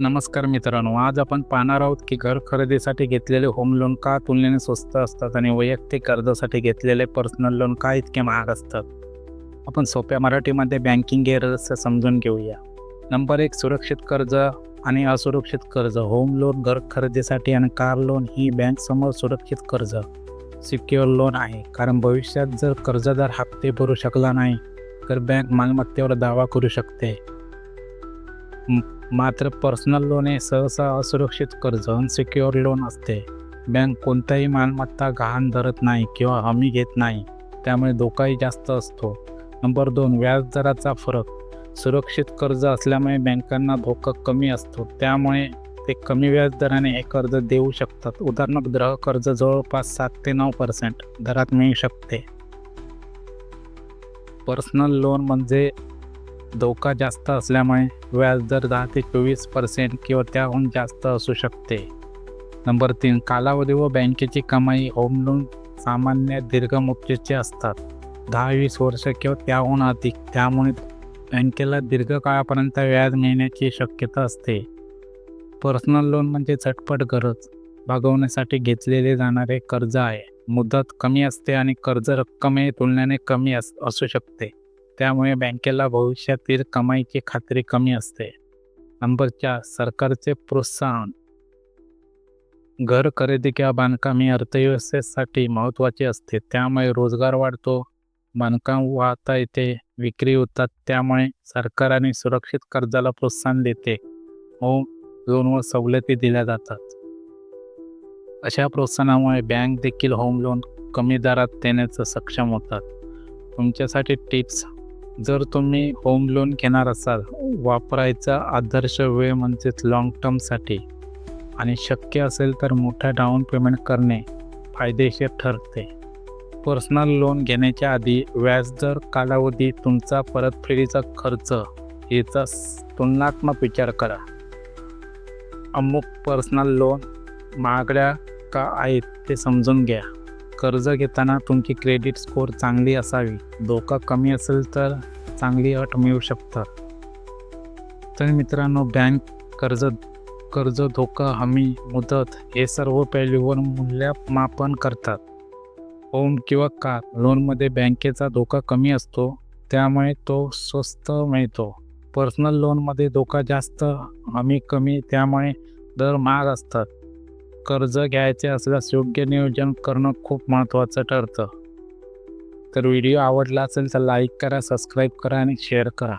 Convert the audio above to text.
नमस्कार मित्रांनो आज आपण पाहणार आहोत की घर खरेदीसाठी घेतलेले होम लोन का तुलनेने स्वस्त असतात आणि वैयक्तिक कर्जासाठी घेतलेले पर्सनल लोन का इतके महाग असतात? आपण सोप्या मराठीमध्ये बँकिंग हे रहस्य समजून घेऊया. नंबर एक सुरक्षित कर्ज आणि असुरक्षित कर्ज. होम लोन घर खरेदीसाठी आणि कार लोन ही बँकसमोर सुरक्षित कर्ज. सिक्युअर लोन आहे. कारण भविष्यात जर कर्जदार हप्ते भरू शकला नाही तर बँक मालमत्तेवर दावा करू शकते. मात्र पर्सनल लोन हे सहसा असुरक्षित कर्ज अनसिक्युअर लोन असते. बँक कोणताही मालमत्ता गहाण धरत नाही किंवा हमी घेत नाही त्यामुळे धोकाही जास्त असतो. नंबर दोन व्याजदराचा फरक. सुरक्षित कर्ज असल्यामुळे बँकांना धोका कमी असतो त्यामुळे ते कमी व्याजदराने हे कर्ज देऊ शकतात. उदाहरणार्थ ग्रह कर्ज जवळपास सात ते नऊ पर्सेंट दरात मिळू शकते. पर्सनल लोन म्हणजे धोका जास्त असल्यामुळे व्याजदर दहा ते चोवीस पर्सेंट किंवा त्याहून जास्त असू शकते. नंबर तीन कालावधी व बँकेची कमाई होम लोन सामान्य दीर्घ मुदतीचे असतात. दहा वीस वर्ष किंवा त्याहून अधिक त्यामुळे बँकेला दीर्घकाळापर्यंत व्याज मिळण्याची शक्यता असते. पर्सनल लोन म्हणजे झटपट गरज. भागवण्यासाठी घेतलेले जाणारे कर्ज आहे. मुदत कमी असते आणि कर्ज रक्कमही तुलनेने कमी अस असू शकते. त्यामुळे बँकेला भविष्यातील कमाईची खात्री कमी असते. नंबर चार सरकारचे प्रोत्साहन. घर खरेदी किंवा बांधकाम हे अर्थव्यवस्थेसाठी महत्त्वाचे असते. त्यामुळे रोजगार वाढतो बांधकाम वाहता येते विक्री होतात त्यामुळे सरकार आणि सुरक्षित कर्जाला प्रोत्साहन देते. होम लोनवर सवलती दिल्या जातात. अशा प्रोत्साहनामुळे बँक देखील होम लोन कमी दरात देण्याचं सक्षम होतात. तुमच्यासाठी टिप्स? जर तुम्ही होम लोन घेणार असाल वापरायचा आदर्श वेळ म्हणजेच लाँग टर्मसाठी आणि शक्य असेल तर मोठा डाऊन पेमेंट करणे फायदेशीर ठरते. पर्सनल लोन घेण्याच्या आधी व्याजदर कालावधी तुमचा परतफेडीचा खर्च याचा तुलनात्मक विचार करा. अमुक पर्सनल लोन महागड्या का आहेत ते समजून घ्या. कर्ज घेताना तुमची क्रेडिट स्कोअर चांगली असावी. धोका कमी असेल तर चांगली अट मिळू शकतात. तर मित्रांनो बँक कर्ज कर्ज धोका हमी मुदत हे सर्व पैलूवर मूल्यमापन करतात. होम किंवा कार लोनमध्ये बँकेचा धोका कमी असतो त्यामुळे तो स्वस्त मिळतो. पर्सनल लोनमध्ये धोका जास्त हमी कमी त्यामुळे दर महाग असतात. कर्ज घ्यायचे असल्यास योग्य नियोजन करणं खूप महत्त्वाचं ठरतं. तर व्हिडिओ आवडला असेल तर लाईक करा सबस्क्राईब करा आणि शेअर करा.